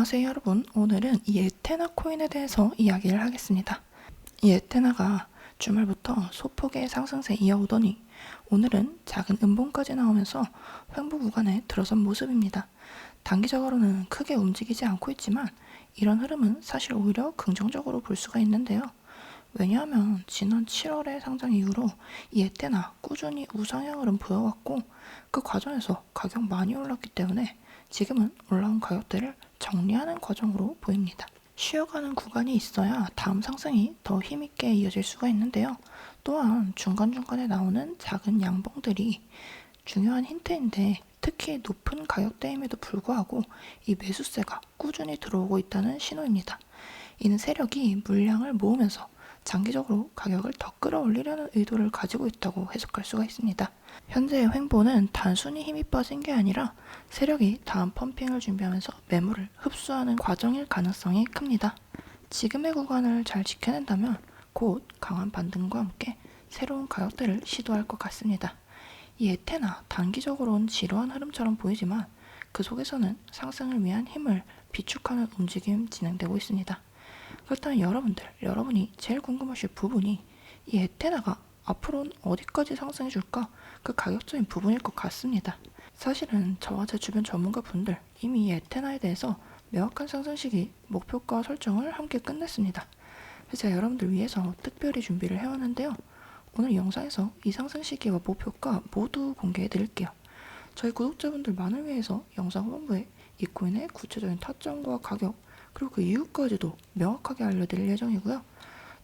안녕하세요 여러분. 오늘은 이 에테나 코인에 대해서 이야기를 하겠습니다. 이 에테나가 주말부터 소폭의 상승세 이어오더니 오늘은 작은 음봉까지 나오면서 횡보 구간에 들어선 모습입니다. 단기적으로는 크게 움직이지 않고 있지만 이런 흐름은 사실 오히려 긍정적으로 볼 수가 있는데요 왜냐하면 지난 7월의 상장 이후로 이 에테나 꾸준히 우상향 흐름 보여왔고 그 과정에서 가격 많이 올랐기 때문에 지금은 올라온 가격대를 정리하는 과정으로 보입니다. 쉬어가는 구간이 있어야 다음 상승이 더 힘있게 이어질 수가 있는데요. 또한 중간중간에 나오는 작은 양봉들이 중요한 힌트인데 특히 높은 가격대임에도 불구하고 이 매수세가 꾸준히 들어오고 있다는 신호입니다. 이는 세력이 물량을 모으면서 장기적으로 가격을 더 끌어올리려는 의도를 가지고 있다고 해석할 수가 있습니다. 현재의 횡보는 단순히 힘이 빠진 게 아니라 세력이 다음 펌핑을 준비하면서 매물을 흡수하는 과정일 가능성이 큽니다. 지금의 구간을 잘 지켜낸다면 곧 강한 반등과 함께 새로운 가격대를 시도할 것 같습니다. 이 에테나 단기적으로는 지루한 흐름처럼 보이지만 그 속에서는 상승을 위한 힘을 비축하는 움직임 진행되고 있습니다. 그렇다면 여러분들, 여러분이 제일 궁금하실 부분이 이 에테나가 앞으로는 어디까지 상승해 줄까? 그 가격적인 부분일 것 같습니다. 사실은 저와 제 주변 전문가 분들 이미 이 에테나에 대해서 명확한 상승 시기 목표가 설정을 함께 끝냈습니다. 제가 여러분들 위해서 특별히 준비를 해왔는데요. 오늘 영상에서 이 상승 시기와 목표가 모두 공개해 드릴게요. 저희 구독자분들만을 위해서 영상 후반부에 이 코인의 구체적인 타점과 가격 그리고 그 이유까지도 명확하게 알려드릴 예정이고요.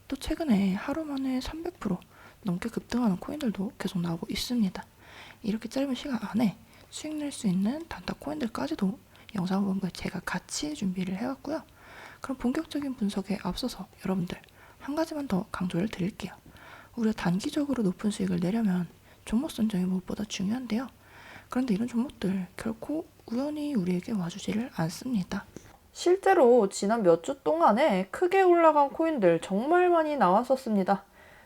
또 최근에 하루 만에 300% 넘게 급등하는 코인들도 계속 나오고 있습니다. 이렇게 짧은 시간 안에 수익 낼 수 있는 단타 코인들까지도 영상 후반부에 제가 같이 준비를 해왔고요. 그럼 본격적인 분석에 앞서서 여러분들 한 가지만 더 강조를 드릴게요. 우리가 단기적으로 높은 수익을 내려면 종목 선정이 무엇보다 중요한데요. 그런데 이런 종목들 결코 우연히 우리에게 와주지를 않습니다. 실제로 지난 몇 주 동안에 크게 올라간 코인들 정말 많이 나왔었습니다.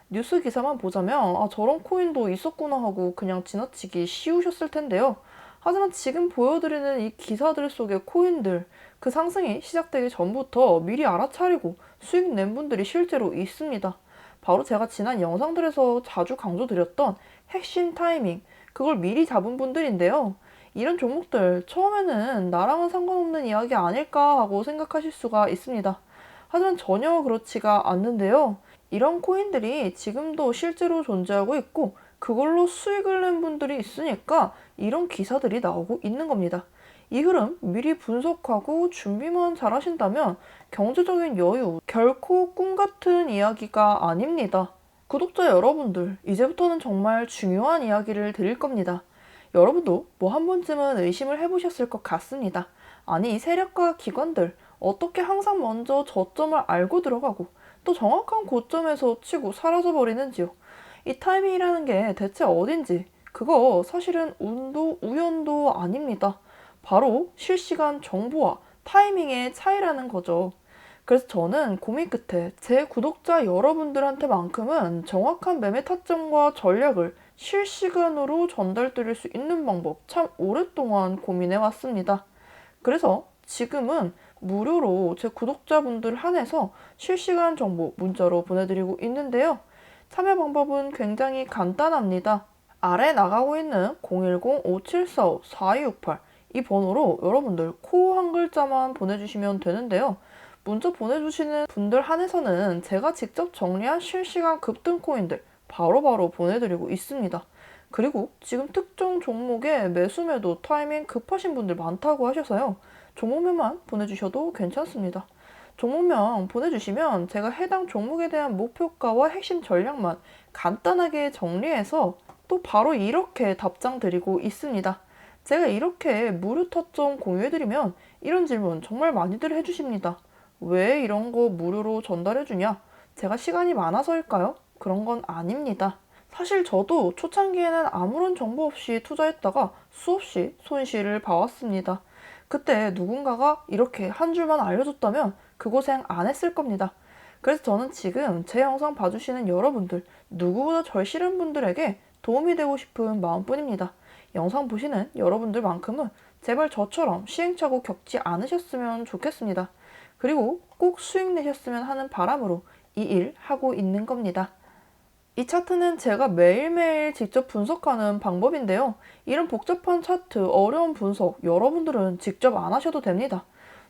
뉴스 기사만 보자면 아, 저런 코인도 있었구나 하고 그냥 지나치기 쉬우셨을 텐데요. 하지만 지금 보여드리는 이 기사들 속의 코인들, 그 상승이 시작되기 전부터 미리 알아차리고 수익 낸 분들이 실제로 있습니다. 바로 제가 지난 영상들에서 자주 강조드렸던 핵심 타이밍, 그걸 미리 잡은 분들인데요. 이런 종목들 처음에는 나랑은 상관없는 이야기 아닐까 하고 생각하실 수가 있습니다. 하지만 전혀 그렇지가 않는데요. 이런 코인들이 지금도 실제로 존재하고 있고 그걸로 수익을 낸 분들이 있으니까 이런 기사들이 나오고 있는 겁니다. 이 흐름 미리 분석하고 준비만 잘 하신다면 경제적인 여유 결코 꿈 같은 이야기가 아닙니다. 구독자 여러분들, 이제부터는 정말 중요한 이야기를 드릴 겁니다. 여러분도 뭐 한 번쯤은 의심을 해보셨을 것 같습니다. 아니, 세력과 기관들, 어떻게 항상 먼저 저점을 알고 들어가고 또 정확한 고점에서 치고 사라져 버리는지요. 이 타이밍이라는 게 대체 어딘지, 그거 사실은 운도 우연도 아닙니다. 바로 실시간 정보와 타이밍의 차이라는 거죠. 그래서 저는 고민 끝에 제 구독자 여러분들한테만큼은 정확한 매매 타점과 전략을 실시간으로 전달드릴 수 있는 방법 참 오랫동안 고민해 왔습니다. 그래서 지금은 무료로 제 구독자분들 한해서 실시간 정보 문자로 보내드리고 있는데요. 참여 방법은 굉장히 간단합니다. 아래 나가고 있는 010-5745-4268 이 번호로 여러분들 코한 글자만 보내주시면 되는데요. 문자 보내주시는 분들 한해서는 제가 직접 정리한 실시간 급등 코인들 바로 바로 보내드리고 있습니다. 그리고 지금 특정 종목에 매수 매도 타이밍 급하신 분들 많다고 하셔서요. 종목명만 보내주셔도 괜찮습니다. 종목명 보내주시면 제가 해당 종목에 대한 목표가와 핵심 전략만 간단하게 정리해서 또 바로 이렇게 답장 드리고 있습니다. 제가 이렇게 무료 타점 공유해드리면 이런 질문 정말 많이들 해주십니다. 왜 이런 거 무료로 전달해주냐? 제가 시간이 많아서일까요? 그런 건 아닙니다. 사실 저도 초창기에는 아무런 정보 없이 투자했다가 수없이 손실을 봐왔습니다. 그때 누군가가 이렇게 한 줄만 알려줬다면 그 고생 안 했을 겁니다. 그래서 저는 지금 제 영상 봐주시는 여러분들, 누구보다 절실한 분들에게 도움이 되고 싶은 마음뿐입니다. 영상 보시는 여러분들만큼은 제발 저처럼 시행착오 겪지 않으셨으면 좋겠습니다. 그리고 꼭 수익 내셨으면 하는 바람으로 이 일 하고 있는 겁니다. 이 차트는 제가 매일매일 직접 분석하는 방법인데요. 이런 복잡한 차트, 어려운 분석, 여러분들은 직접 안 하셔도 됩니다.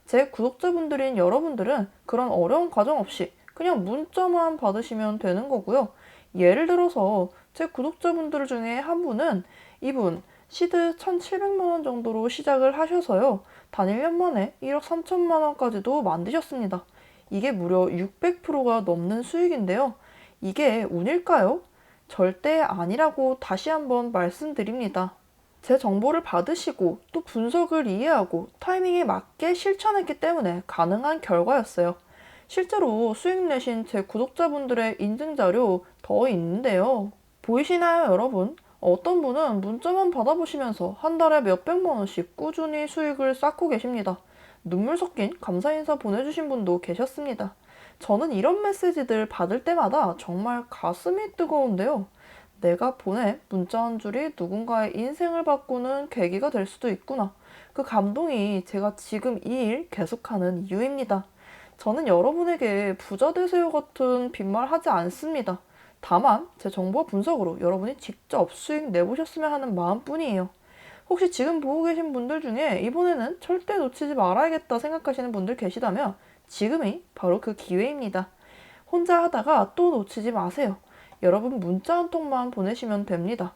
제 구독자분들인 여러분들은 그런 어려운 과정 없이 그냥 문자만 받으시면 되는 거고요. 예를 들어서 제 구독자분들 중에 한 분은 이분 시드 1,700만 원 정도로 시작을 하셔서요. 단 1년 만에 1억 3천만 원까지도 만드셨습니다. 이게 무려 600%가 넘는 수익인데요. 이게 운일까요? 절대 아니라고 다시 한번 말씀드립니다. 제 정보를 받으시고 또 분석을 이해하고 타이밍에 맞게 실천했기 때문에 가능한 결과였어요. 실제로 수익 내신 제 구독자분들의 인증자료 더 있는데요. 보이시나요, 여러분? 어떤 분은 문자만 받아보시면서 한 달에 몇백만 원씩 꾸준히 수익을 쌓고 계십니다. 눈물 섞인 감사 인사 보내주신 분도 계셨습니다. 저는 이런 메시지들 받을 때마다 정말 가슴이 뜨거운데요. 내가 보낸 문자 한 줄이 누군가의 인생을 바꾸는 계기가 될 수도 있구나. 그 감동이 제가 지금 이 일 계속하는 이유입니다. 저는 여러분에게 부자 되세요 같은 빈말 하지 않습니다. 다만 제 정보 분석으로 여러분이 직접 수익 내보셨으면 하는 마음뿐이에요. 혹시 지금 보고 계신 분들 중에 이번에는 절대 놓치지 말아야겠다 생각하시는 분들 계시다면 지금이 바로 그 기회입니다. 혼자 하다가 또 놓치지 마세요. 여러분 문자 한 통만 보내시면 됩니다.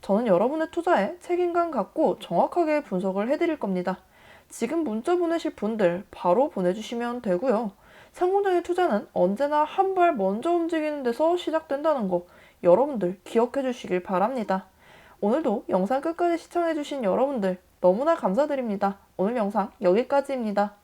저는 여러분의 투자에 책임감 갖고 정확하게 분석을 해드릴 겁니다. 지금 문자 보내실 분들 바로 보내주시면 되고요. 상공장의 투자는 언제나 한 발 먼저 움직이는 데서 시작된다는 거 여러분들 기억해 주시길 바랍니다. 오늘도 영상 끝까지 시청해 주신 여러분들 너무나 감사드립니다. 오늘 영상 여기까지입니다.